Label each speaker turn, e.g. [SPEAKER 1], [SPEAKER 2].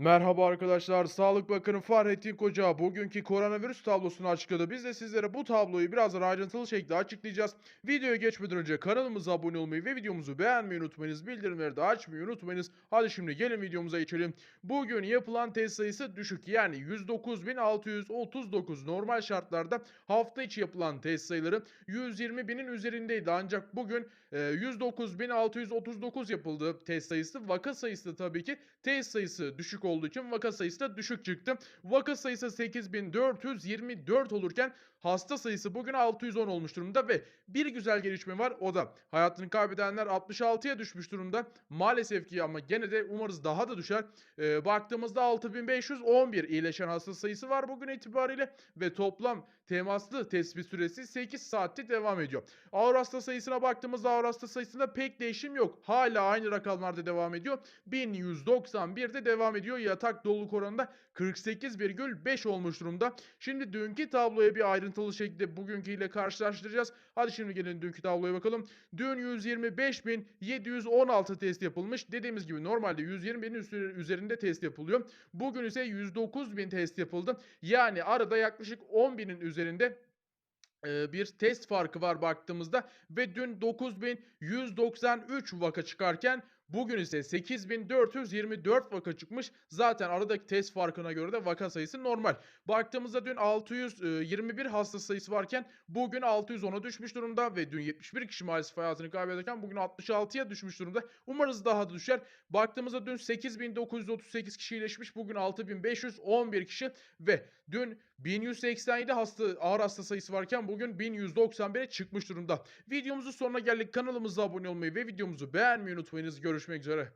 [SPEAKER 1] Merhaba arkadaşlar, Sağlık Bakanı Fahrettin Koca bugünkü koronavirüs tablosunu açıkladı. Biz de sizlere bu tabloyu birazdan ayrıntılı şekilde açıklayacağız. Videoya geçmeden önce kanalımıza abone olmayı ve videomuzu beğenmeyi unutmayınız. Bildirimleri de açmayı unutmayınız. Hadi şimdi gelin videomuza geçelim. Bugün yapılan test sayısı düşük yani 109.639 normal şartlarda hafta içi yapılan test sayıları 120 binin üzerindeydi. Ancak bugün e, 109.639 yapıldı test sayısı. Vaka sayısı tabii ki test sayısı düşük olduğu için vaka sayısı da düşük çıktı. Vaka sayısı 8424 olurken hasta sayısı bugün 610 olmuş durumda ve bir güzel gelişme var o da hayatını kaybedenler 66'ya düşmüş durumda. Maalesef ki ama gene de umarız daha da düşer. Ee, baktığımızda 6511 iyileşen hasta sayısı var bugün itibariyle ve toplam temaslı tespit süresi 8 saatte devam ediyor. Ağır hasta sayısına baktığımızda ağır hasta sayısında pek değişim yok. Hala aynı rakamlarda devam ediyor. 1191'de devam ediyor. Yatak doluluk oranında 48,5 olmuş durumda. Şimdi dünkü tabloya bir ayrıntılı şekilde bugünküyle karşılaştıracağız. Hadi şimdi gelin dünkü tabloya bakalım. Dün 125.716 test yapılmış. Dediğimiz gibi normalde 120.000'in üstü- üzerinde test yapılıyor. Bugün ise 109.000 test yapıldı. Yani arada yaklaşık 10.000'in üzerinde e, bir test farkı var baktığımızda ve dün 9193 vaka çıkarken bugün ise 8424 vaka çıkmış. Zaten aradaki test farkına göre de vaka sayısı normal. Baktığımızda dün 621 hasta sayısı varken bugün 610'a düşmüş durumda ve dün 71 kişi maalesef hayatını kaybederken bugün 66'ya düşmüş durumda. Umarız daha da düşer. Baktığımızda dün 8938 kişi iyileşmiş. Bugün 6511 kişi ve dün 1187 hasta ağır hasta sayısı varken bugün 1191'e çıkmış durumda. Videomuzun sonuna geldik. Kanalımıza abone olmayı ve videomuzu beğenmeyi unutmayınız. Görüşmek روش می‌گذاره.